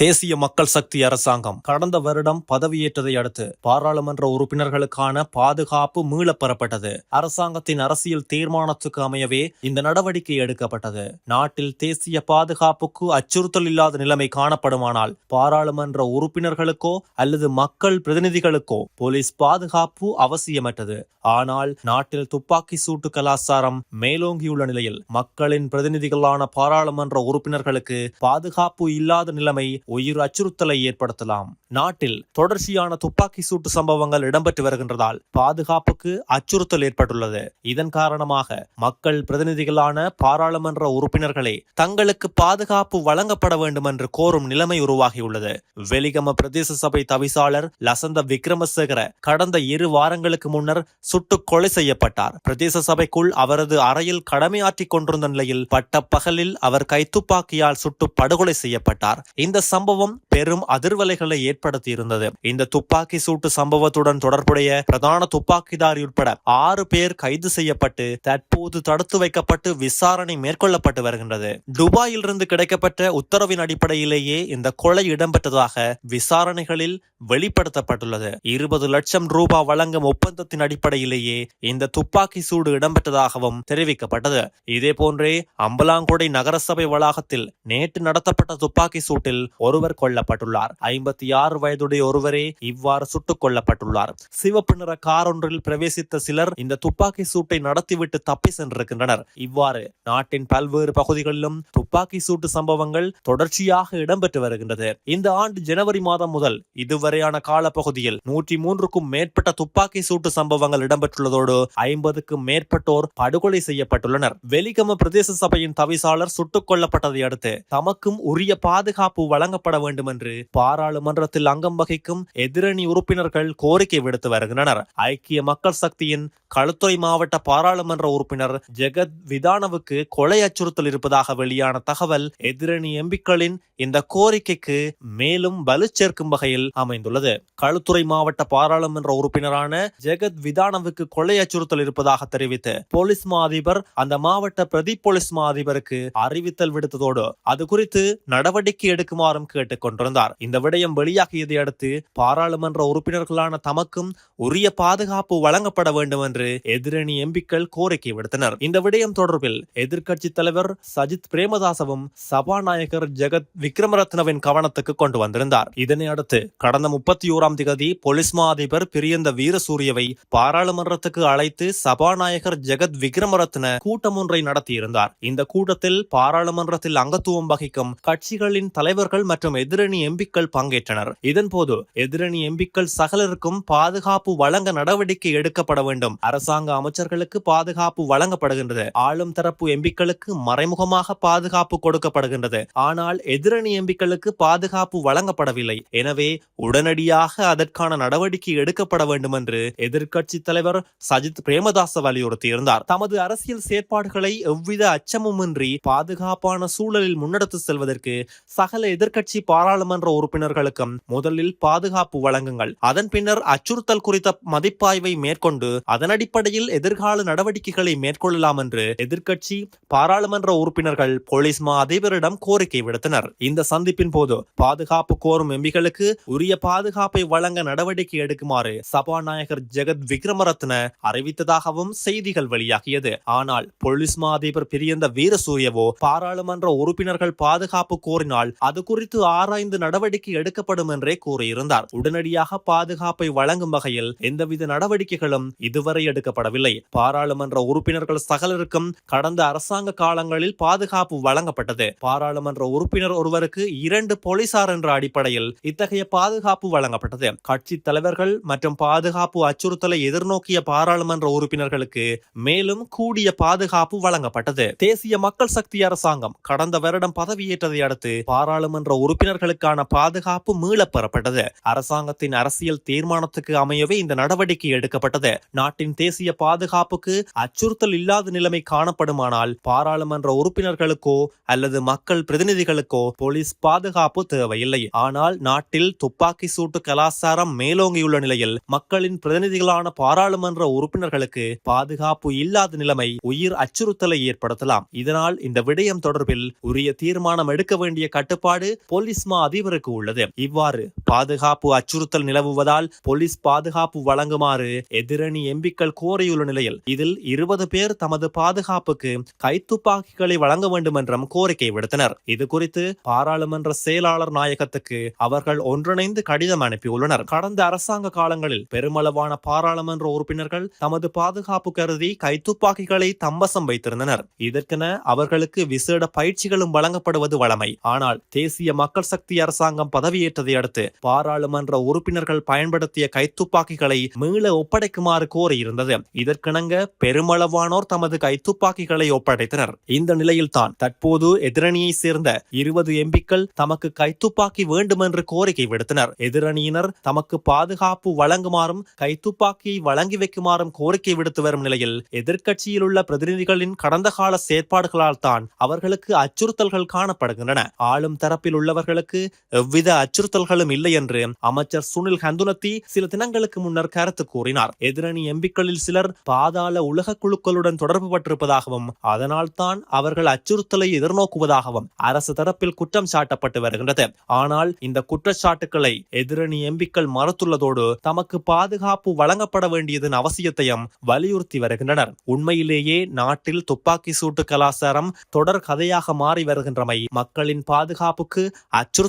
தேசிய மக்கள் சக்தி அரசாங்கம் கடந்த வருடம் பதவியேற்றதை அடுத்து பாராளுமன்ற உறுப்பினர்களுக்கான பாதுகாப்பு மீளப்பெறப்பட்டது அரசாங்கத்தின் அரசியல் தீர்மானத்துக்கு அமையவே இந்த நடவடிக்கை எடுக்கப்பட்டது. நாட்டில் தேசிய பாதுகாப்புக்கு அச்சுறுத்தல் இல்லாத நிலைமை காணப்படுமானால் பாராளுமன்ற உறுப்பினர்களுக்கோ அல்லது மக்கள் பிரதிநிதிகளுக்கோ போலீஸ் பாதுகாப்பு அவசியமற்றது. ஆனால் நாட்டில் துப்பாக்கி சூட்டு கலாச்சாரம் மேலோங்கியுள்ள நிலையில் மக்களின் பிரதிநிதிகளான பாராளுமன்ற உறுப்பினர்களுக்கு பாதுகாப்பு இல்லாத நிலைமை உயிர் அச்சுறுத்தலை ஏற்படுத்தலாம். நாட்டில் தொடர்ச்சியான துப்பாக்கி சூட்டு சம்பவங்கள் இடம்பெற்று வருகின்றதால் பாதுகாப்புக்கு அச்சுறுத்தல் ஏற்பட்டுள்ளது. இதன் காரணமாக மக்கள் பிரதிநிதிகளான பாராளுமன்ற உறுப்பினர்களே தங்களுக்கு பாதுகாப்பு வழங்கப்பட வேண்டும் என்று கோரும் நிலைமை உருவாகியுள்ளது. வெலிகம பிரதேச சபை தவிசாளர் லசந்த விக்ரமசேகர கடந்த இரு வாரங்களுக்கு முன்னர் சுட்டுக் கொலை செய்யப்பட்டார். பிரதேச சபைக்குள் அவரது அறையில் கடமையாற்றிக் கொண்டிருந்த நிலையில் பட்ட பகலில் அவர் கைத்துப்பாக்கியால் சுட்டு படுகொலை செய்யப்பட்டார். இந்த சம்பவம் பெரும் அதிர்வலைகளை ஏற்படுத்தி இருந்தது இந்த துப்பாக்கி சூட்டு சம்பவத்துடன் தொடர்புடைய பிரதான துப்பாக்கிதாரி உட்பட ஆறு பேர் கைது செய்யப்பட்டு தற்போது தடுத்து வைக்கப்பட்டு விசாரணை மேற்கொள்ளப்பட்டு வருகின்றது. துபாயில் இருந்து கிடைக்கப்பட்ட உத்தரவின் அடிப்படையிலேயே இந்த கொலை இடம்பெற்றதாக விசாரணைகளில் வெளிப்படுத்தப்பட்டுள்ளது. இருபது லட்சம் ரூபாய் வழங்கும் ஒப்பந்தத்தின் அடிப்படையிலேயே இந்த துப்பாக்கி சூடு இடம்பெற்றதாகவும் தெரிவிக்கப்பட்டது. இதே போன்றே அம்பலாங்குடை நகரசபை வளாகத்தில் நேற்று நடத்தப்பட்ட துப்பாக்கி சூட்டில் ஒருவர் கொல்லப்பட்டுள்ளார் ஐம்பத்தி ஆறு வயதுடைய ஒருவரே இவ்வாறு சுட்டுக் கொல்லப்பட்டுள்ளார் சிவப்பு நிற கார் ஒன்றில் பிரவேசித்த சிலர் இந்த துப்பாக்கி சூட்டை நடத்திவிட்டு தப்பி சென்றிருக்கின்றனர். இவ்வாறு நாட்டின் பல்வேறு பகுதிகளிலும் துப்பாக்கி சூட்டு சம்பவங்கள் தொடர்ச்சியாக இடம்பெற்று வருகின்றது. இந்த ஆண்டு ஜனவரி மாதம் முதல் இதுவரையான காலப்பகுதியில் நூற்றி மூன்றுக்கும் மேற்பட்ட துப்பாக்கி சூட்டு சம்பவங்கள் இடம்பெற்றுள்ளதோடு ஐம்பதுக்கும் மேற்பட்டோர் படுகொலை செய்யப்பட்டுள்ளனர். வெலிகம பிரதேச சபையின் தவிசாளர் சுட்டுக் கொல்லப்பட்டதை அடுத்து தமக்கும் உரிய பாதுகாப்பு வழங்கப்பட வேண்டும் என்று பாராளுமன்றத்தில் அங்கம் வகிக்கும் எதிரணி உறுப்பினர்கள் கோரிக்கை விடுத்து வருகின்றனர். ஐக்கிய மக்கள் சக்தியின் களுத்துறை மாவட்ட பாராளுமன்ற உறுப்பினர் ஜெகத் விதானவுக்கு கொலை அச்சுறுத்தல் இருப்பதாக வெளியான தகவல் எதிரணி எம்பிக்களின் இந்த கோரிக்கைக்கு மேலும் வலு சேர்க்கும் வகையில் அமைந்துள்ளது. களுத்துறை மாவட்ட பாராளுமன்ற உறுப்பினரான ஜெகத் விதானவுக்கு கொலை அச்சுறுத்தல் இருப்பதாக தெரிவித்து போலீஸ் மா அதிபர் அந்த மாவட்ட பிரதி போலீஸ் மா அதிபருக்கு அறிவித்தல் விடுத்ததோடு அது குறித்து நடவடிக்கை எடுக்குமாறும் கேட்டுக்கொண்டார் கொண்டிருந்தார் இந்த விடயம் வெளியாகியதை அடுத்து பாராளுமன்ற உறுப்பினர்களான தமக்கும் உரிய பாதுகாப்பு வழங்கப்பட வேண்டும் என்று எதிரணி எம்பிக்கள் கோரிக்கை விடுத்தனர். இந்த விடயம் தொடர்பில் எதிர்க்கட்சி தலைவர் சஜித் பிரேமதாசவும் சபாநாயகர் ஜெகத் விக்ரமரத்னவின் கவனத்துக்கு கொண்டு வந்திருந்தார். இதனை அடுத்து கடந்த முப்பத்தி ஓராம் திகதி போலீஸ் மா அதிபர் பிரியந்த வீரசூரியவை பாராளுமன்றத்துக்கு அழைத்து சபாநாயகர் ஜெகத் விக்ரமரத்ன கூட்டம் ஒன்றை நடத்தியிருந்தார். இந்த கூட்டத்தில் பாராளுமன்றத்தில் அங்கத்துவம் வகிக்கும் கட்சிகளின் தலைவர்கள் மற்றும் எதிரணி எம்பிக்கள் பங்கேற்றனர். இதன்போது எதிரணி எம்பிக்கள் சகலருக்கும் பாதுகாப்பு வழங்க நடவடிக்கை எடுக்கப்பட வேண்டும். அரசாங்க அமைச்சர்களுக்கு பாதுகாப்பு வழங்கப்படுகின்றது. ஆளும் தரப்பு எம்பிக்களுக்கு மறைமுகமாக பாதுகாப்பு கொடுக்கப்படுகின்றது. ஆனால் எதிரணி எம்பிக்களுக்கு பாதுகாப்பு வழங்கப்படவில்லை. எனவே உடனடியாக அதற்கான நடவடிக்கை எடுக்கப்பட வேண்டும் என்று எதிர்க்கட்சி தலைவர் சஜித் பிரேமதாச வலியுறுத்தியிருந்தார். தமது அரசியல் செயற்பாடுகளை எவ்வித அச்சமுமின்றி பாதுகாப்பான சூழலில் முன்னெடுத்து செல்வதற்கு சகல எதிர்க்கட்சி பாராளுமன்ற உறுப்பினர்களுக்கும் முதலில் பாதுகாப்பு வழங்குங்கள். அதன் பின்னர் அச்சுறுத்தல் குறித்த மதிப்பாய்வை மேற்கொண்டு அதன் அடிப்படையில் எதிர்கால நடவடிக்கைகளை மேற்கொள்ளலாம் என்று எதிர்க்கட்சி பாராளுமன்ற உறுப்பினர்கள் போலீஸ் மா அதிபரிடம் கோரிக்கை விடுத்தனர். இந்த சந்திப்பின் போது பாதுகாப்பு கோரும் எம்பிகளுக்கு உரிய பாதுகாப்பை வழங்க நடவடிக்கை எடுக்குமாறு சபாநாயகர் ஜெகத் விக்ரமரத்ன அறிவித்ததாகவும் செய்திகள் வெளியாகியது. ஆனால் போலீஸ் மா அதிபர் பிரியந்த வீரசூரியவோ பாராளுமன்ற உறுப்பினர்கள் பாதுகாப்பு கோரினால் அது குறித்து ஆராய்ந்து நடவடிக்கை எடுக்கப்படும் என்றே கூறியிருந்தார். உடனடியாக பாதுகாப்பை வழங்கும் வகையில் எந்தவித நடவடிக்கைகளும் இதுவரை எடுக்கப்படவில்லை. பாராளுமன்ற உறுப்பினர்கள் சகலருக்கும் கடந்த அரசாங்க காலங்களில் பாதுகாப்பு வழங்கப்பட்டது. பாராளுமன்ற உறுப்பினர் ஒருவருக்கு இரண்டு போலீசார் என்ற அடிப்படையில் இத்தகைய பாதுகாப்பு வழங்கப்பட்டது. கட்சி தலைவர்கள் மற்றும் பாதுகாப்பு அச்சுறுத்தலை எதிர்நோக்கிய பாராளுமன்ற உறுப்பினர்களுக்கு மேலும் கூடிய பாதுகாப்பு வழங்கப்பட்டது. தேசிய மக்கள் சக்தி அரசாங்கம் கடந்த வருடம் பதவியேற்றதை அடுத்து பாராளுமன்ற உறுப்பினர்களுக்கு உறுப்பினர்களுக்கான பாதுகாப்பு மீளப் பெறப்பட்டது. அரசாங்கத்தின் அரசியல் தீர்மானத்துக்கு அமையவே இந்த நடவடிக்கை எடுக்கப்பட்டது. நாட்டின் தேசிய பாதுகாப்புக்கு அச்சுறுத்தல் இல்லாத நிலைமை காணப்படுமானால் பாராளுமன்ற உறுப்பினர்களுக்கோ அல்லது மக்கள் பிரதிநிதிகளுக்கோ போலீஸ் பாதுகாப்பு தேவையில்லை. ஆனால் நாட்டில் துப்பாக்கி சூட்டு கலாச்சாரம் மேலோங்கியுள்ள நிலையில் மக்களின் பிரதிநிதிகளான பாராளுமன்ற உறுப்பினர்களுக்கு பாதுகாப்பு இல்லாத நிலைமை உயிர் அச்சுறுத்தலை ஏற்படுத்தலாம். இதனால் இந்த விடயம் தொடர்பில் உரிய தீர்மானம் எடுக்க வேண்டிய கட்டுப்பாடு போலீஸ் மா பதிவிறக்கு உள்ளது. இவ்வாறு பாதுகாப்பு அச்சுறுத்தல் நிலவுவதால் போலீஸ் பாதுகாப்பு வழங்குமாறு எதிரணி எம்பிக்கள் கோரியுள்ள நிலையில் இதில் இருபது பேர் தமது பாதுகாப்புக்கு கைத்துப்பாக்கிகளை வழங்க வேண்டும் என்றும் கோரிக்கை விடுத்தனர். இது குறித்து பாராளுமன்ற செயலாளர் நாயகத்துக்கு அவர்கள் ஒன்றிணைந்து கடிதம் அனுப்பியுள்ளனர். கடந்த அரசாங்க காலங்களில் பெருமளவான பாராளுமன்ற உறுப்பினர்கள் தமது பாதுகாப்பு கருதி கைத்துப்பாக்கிகளை தம்பசம் வைத்திருந்தனர். இதற்கென அவர்களுக்கு விசேட பயிற்சிகளும் வழங்கப்படுவது வழமை. ஆனால் தேசிய மக்கள் சக்தி அரசாங்கம் பதவியேற்றதை அடுத்து பாராளுமன்ற உறுப்பினர்கள் பயன்படுத்திய கைத்துப்பாக்கிகளை மீள ஒப்படைக்குமாறு கோரியிருந்தது. இதற்கிணங்க பெருமளவானோர் தமது கைத்துப்பாக்கிகளை ஒப்படைத்தனர். இந்த நிலையில்தான் தற்போது எதிரணியை சேர்ந்த இருபது எம்பிக்கள் தமக்கு கைத்துப்பாக்கி வேண்டுமென்று கோரிக்கை விடுத்தனர். எதிரணியினர் தமக்கு பாதுகாப்பு வழங்குமாறும் கைத்துப்பாக்கியை வழங்கி வைக்குமாறும் கோரிக்கை விடுத்து வரும் நிலையில் எதிர்க்கட்சியில் உள்ள பிரதிநிதிகளின் கடந்த கால செயற்பாடுகளால் தான் அவர்களுக்கு அச்சுறுத்தல்கள் காணப்படுகின்றன. ஆளும் தரப்பில் உள்ளவர்களுக்கு எவ்வித அச்சுறுத்தல்களும் இல்லை என்று அமைச்சர் சுனில் ஹந்துனத்தி சில தினங்களுக்கு முன்னர் கருத்து கூறினார். எதிரணி எம்பிக்களில் சிலர் பாதாள உலக குழுக்களுடன் தொடர்பு பட்டிருப்பதாகவும் அதனால் தான் அவர்கள் அச்சுறுத்தலை எதிர்நோக்குவதாகவும் அரசு தரப்பில் குற்றம் சாட்டப்பட்டு வருகின்றது. ஆனால் இந்த குற்றச்சாட்டுக்களை எதிரணி எம்பிக்கள் மறுத்துள்ளதோடு தமக்கு பாதுகாப்பு வழங்கப்பட வேண்டியதன் அவசியத்தையும் வலியுறுத்தி வருகின்றனர். உண்மையிலேயே நாட்டில் துப்பாக்கி சூட்டு கலாச்சாரம் தொடர் கதையாக மாறி வருகின்றமை மக்களின் பாதுகாப்புக்கு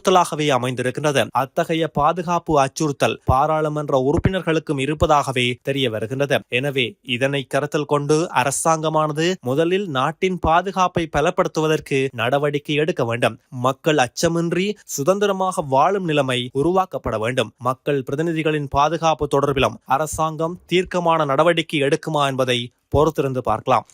அச்சுறுத்தலாகவே அமைந்திருக்கின்றது. அத்தகைய பாதுகாப்பு அச்சுறுத்தல் பாராளுமன்ற உறுப்பினர்களுக்கும் இருப்பதாகவே தெரிய வருகின்றது. எனவே இதனை கருத்தில் கொண்டு அரசாங்கமானது முதலில் நாட்டின் பாதுகாப்பை பலப்படுத்துவதற்கு நடவடிக்கை எடுக்க வேண்டும். மக்கள் அச்சமின்றி சுதந்திரமாக வாழும் நிலைமை உருவாக்கப்பட வேண்டும். மக்கள் பிரதிநிதிகளின் பாதுகாப்பு தொடர்பிலும் அரசாங்கம் தீர்க்கமான நடவடிக்கை எடுக்குமா என்பதை பொறுத்திருந்து பார்க்கலாம்.